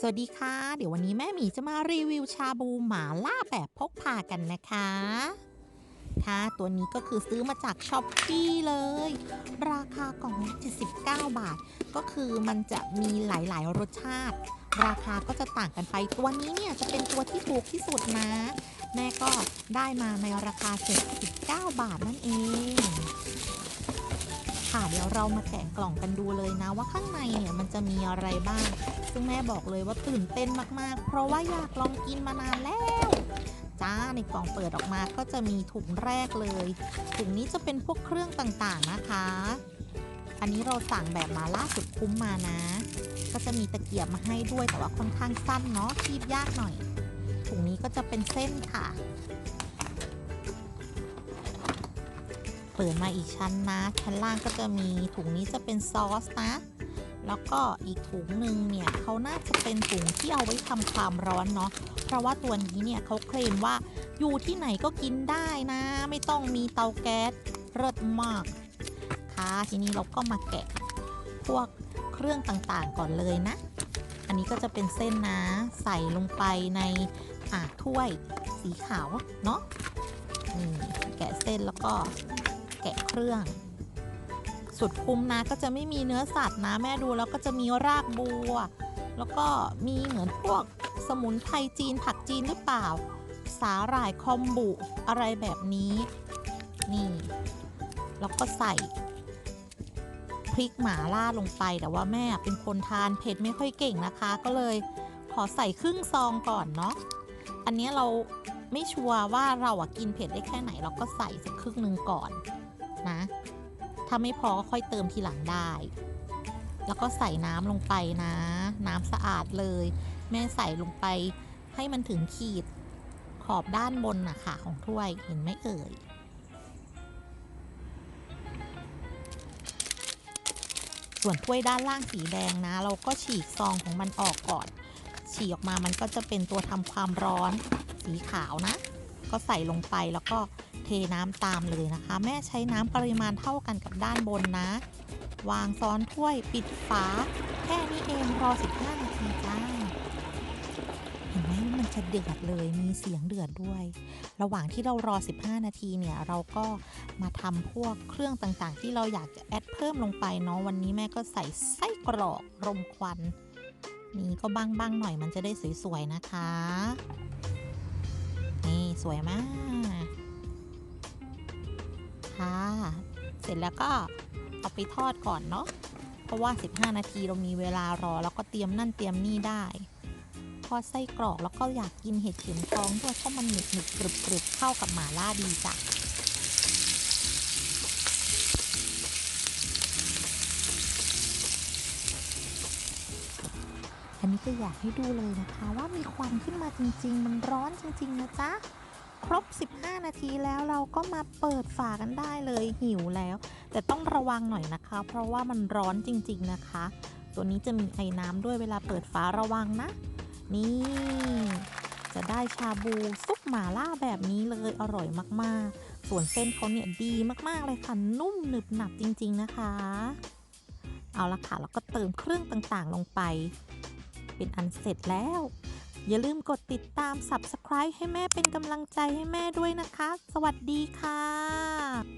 สวัสดีค่ะ เดี๋ยววันนี้แม่หมีจะมารีวิวชาบูหมาล่าแบบพกพากันนะคะ ค่ะตัวนี้ก็คือซื้อมาจากช้อปปี้เลย ราคากล่องละ79 บาท ก็คือมันจะมีหลาย ๆ รสชาติ ราคาก็จะต่างกันไป ตัวนี้เนี่ยจะเป็นตัวที่ถูกที่สุดนะ แม่ก็ได้มาในราคา 79 บาทนั่นเอง ค่ะ เดี๋ยวเรามาแกะกล่องกันดูเลยนะ ว่าข้างในเนี่ยมันจะมีอะไรบ้าง ซึ่งแม่บอกเลยว่าตื่นเต้นมากๆ เพราะว่าอยากลองกินมานานแล้วจ้าในกล่องเปิดออกมาก็จะมีถุงแรกเลย ถุงนี้จะเป็นพวกเครื่องต่างๆนะคะ อันนี้เราสั่งแบบมาล่าสุดคุ้มมานะ ก็จะมีตะเกียบมาให้ด้วยแต่ว่าค่อนข้างสั้นเนาะคีบยากหน่อย ถุงนี้ก็จะเป็นเส้นค่ะ เปิดมาอีกชั้นนะ ชั้นล่างก็จะมีถุงนี้จะเป็นซอสนะ แล้วก็อีกถุงหนึ่งเนี่ยเขาน่าจะเป็นถุงที่เอาไว้ทำความร้อนเนาะ เพราะว่าตัวนี้เนี่ยเขาเคลมว่าอยู่ที่ไหนก็กินได้นะ ไม่ต้องมีเตาแก๊สเลิศมาก ค่ะทีนี้เราก็มาแกะพวกเครื่องต่างๆก่อนเลยนะ อันนี้ก็จะเป็นเส้นนะ ใส่ลงไปในอ่าถ้วยสีขาวเนาะนี่แกะเส้นแล้วก็ แกะเครื่อง สุดคุ้มนะก็จะไม่มีเนื้อสัตว์นะแม่ดูแล้วก็จะมีรากบัว แล้วก็มีเหมือนพวกสมุนไพรจีนผักจีนหรือเปล่า สาหร่ายคอมบุอะไรแบบนี้ นี่แล้วก็ใส่พริกหมาล่าลงไปแต่ว่าแม่เป็นคนทานเผ็ดไม่ค่อยเก่งนะคะ ก็เลยขอใส่ครึ่งซองก่อนเนาะอันนี้เราไม่ชัวร์ว่าเราอะกินเผ็ดได้แค่ไหน เราก็ใส่สักครึ่งหนึ่งก่อน นะ ถ้าไม่พอก็ค่อยเติมทีหลังได้ แล้วก็ใส่น้ำลงไปนะ น้ำสะอาดเลย แม่ใส่ลงไปให้มันถึงขีดขอบด้านบนนะคะของถ้วยเห็นไหมเอ่ยส่วนถ้วยด้านล่างสีแดงนะ เราก็ฉีกซองของมันออกก่อน ฉีกออกมามันก็จะเป็นตัวทำความร้อนสีขาวนะ ก็ใส่ลงไปแล้วก็ เทน้ำตามเลยนะคะ แม่ใช้น้ำปริมาณเท่ากันกับด้านบนนะ วางซ้อนถ้วยปิดฝา แค่นี้เองรอ 15 นาทีจ้าเห็นไหมมันจะเดือดเลยมีเสียงเดือดด้วย ระหว่างที่เรารอ 15 นาทีเนี่ย เราก็มาทำพวกเครื่องต่างๆ ที่เราอยากจะแอดเพิ่มลงไปเนาะวันนี้แม่ก็ใส่ไส้กรอกรมควันนี่ก็บ้างๆหน่อยมันจะได้สวยๆนะคะ นี่สวยมาก ค่ะ เสร็จแล้วก็เอาไปทอดก่อนเนาะ เพราะว่า 15 นาทีเรามีเวลารอ แล้วก็เตรียมนั่นเตรียมนี่ได้ ทอดไส้กรอกแล้วก็อยากกินเห็ดเข็มทองด้วยเพราะมันหนึบหนึบกรึบกรึบเข้ากับหมาล่าดีจ้ะอันนี้ก็อยากให้ดูเลยนะคะว่ามีควันขึ้นมาจริง ๆ มันร้อนจริง ๆ นะจ๊ะ ครบ 15 นาทีแล้วเราก็มาเปิดฝากันได้เลยหิวแล้ว แต่ต้องระวังหน่อยนะคะ เพราะว่ามันร้อนจริง ๆนะคะ ตัวนี้จะมีไอ้น้ำด้วยเวลาเปิดฝาระวังนะ นี่ จะได้ชาบูซุปหมาล่าแบบนี้เลยอร่อยมากๆ ส่วนเส้นเขาเนี่ยดีมากๆเลยค่ะ นุ่มหนึบหนับจริง ๆนะคะ เอาละค่ะแล้วก็เติมเครื่องต่างๆลงไป เป็นอันเสร็จแล้ว อย่าลืมกดติดตาม Subscribe ให้แม่เป็นกำลังใจให้แม่ด้วยนะคะ สวัสดีค่ะ